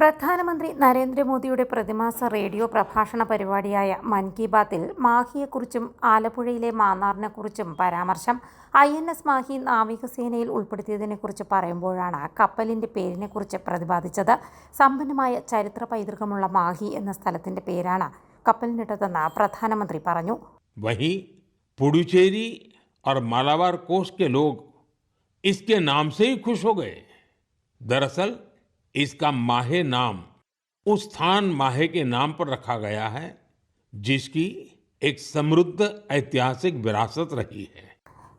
പ്രധാനമന്ത്രി നരേന്ദ്രമോദിയുടെ പ്രതിമാസ റേഡിയോ പ്രഭാഷണ പരിപാടിയായ മൻ കി ബാത്തിൽ മാഹിയെക്കുറിച്ചും ആലപ്പുഴയിലെ മാന്നാറിനെക്കുറിച്ചും പരാമർശം ഐ എൻ എസ് മാഹി നാവികസേനയിൽ ഉൾപ്പെടുത്തിയതിനെക്കുറിച്ച് പറയുമ്പോഴാണ് കപ്പലിന്റെ പേരിനെക്കുറിച്ച് പ്രതിപാദിച്ചത് സമ്പന്നമായ ചരിത്ര പൈതൃകമുള്ള മാഹി എന്ന സ്ഥലത്തിന്റെ പേരാണ് കപ്പലിനിട്ടതെന്ന് പ്രധാനമന്ത്രി പറഞ്ഞു वहीं पुडुचेरी और मालाबार कोस्ट के लोग इसके नाम से ही खुश हो गए दरअसल इसका माहे नाम उस स्थान माहे के नाम पर रखा गया है जिसकी एक समृद्ध ऐतिहासिक विरासत रही है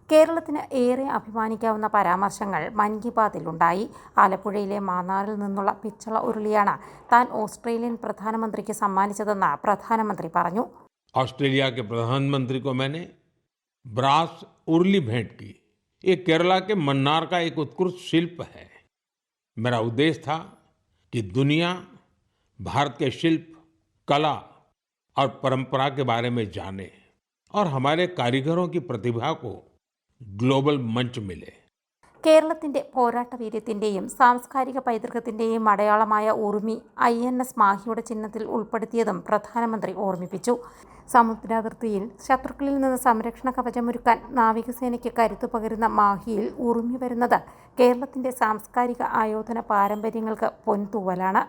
കേരളത്തിന് ഏറെ അഭിമാനിക്കാവുന്ന പരാമർശങ്ങൾ മൻ കി ബാത്തിലുണ്ടായി ആലപ്പുഴയിലെ മാന്നാറിൽ നിന്നുള്ള പിച്ചള ഉരുളിയാണ് താൻ ഓസ്ട്രേലിയൻ പ്രധാനമന്ത്രിക്ക് സമ്മാനിച്ചതെന്ന് പ്രധാനമന്ത്രി പറഞ്ഞു ऑस्ट्रेलिया के प्रधानमंत्री को मैंने ब्रास उर्ली भेंट की ये केरला के मन्नार का एक उत्कृष्ट शिल्प है मेरा उद्देश्य था कि दुनिया भारत के शिल्प कला और परंपरा के बारे में जाने और हमारे कारीगरों की प्रतिभा को ग्लोबल मंच मिले കേരളത്തിന്റെ പോരാട്ട വീര്യത്തിന്റെയും സാംസ്കാരിക പൈതൃകത്തിന്റെയും അടയാളമായ ഉറുമി ഐ എൻ എസ് മാഹിയുടെ ചിഹ്നത്തിൽ ഉൾപ്പെടുത്തിയതും പ്രധാനമന്ത്രി ഓർമ്മിപ്പിച്ചു സമുദ്രാതിർത്തിയിൽ ശത്രുക്കളിൽ നിന്ന് സംരക്ഷണ കവചമൊരുക്കാൻ നാവികസേനയ്ക്ക് കരുത്തു പകരുന്ന മാഹിയിൽ ഉറുമി വരുന്നത് കേരളത്തിന്റെ സാംസ്കാരിക ആയോധന പാരമ്പര്യങ്ങൾക്ക് പൊൻതൂവലാണ്.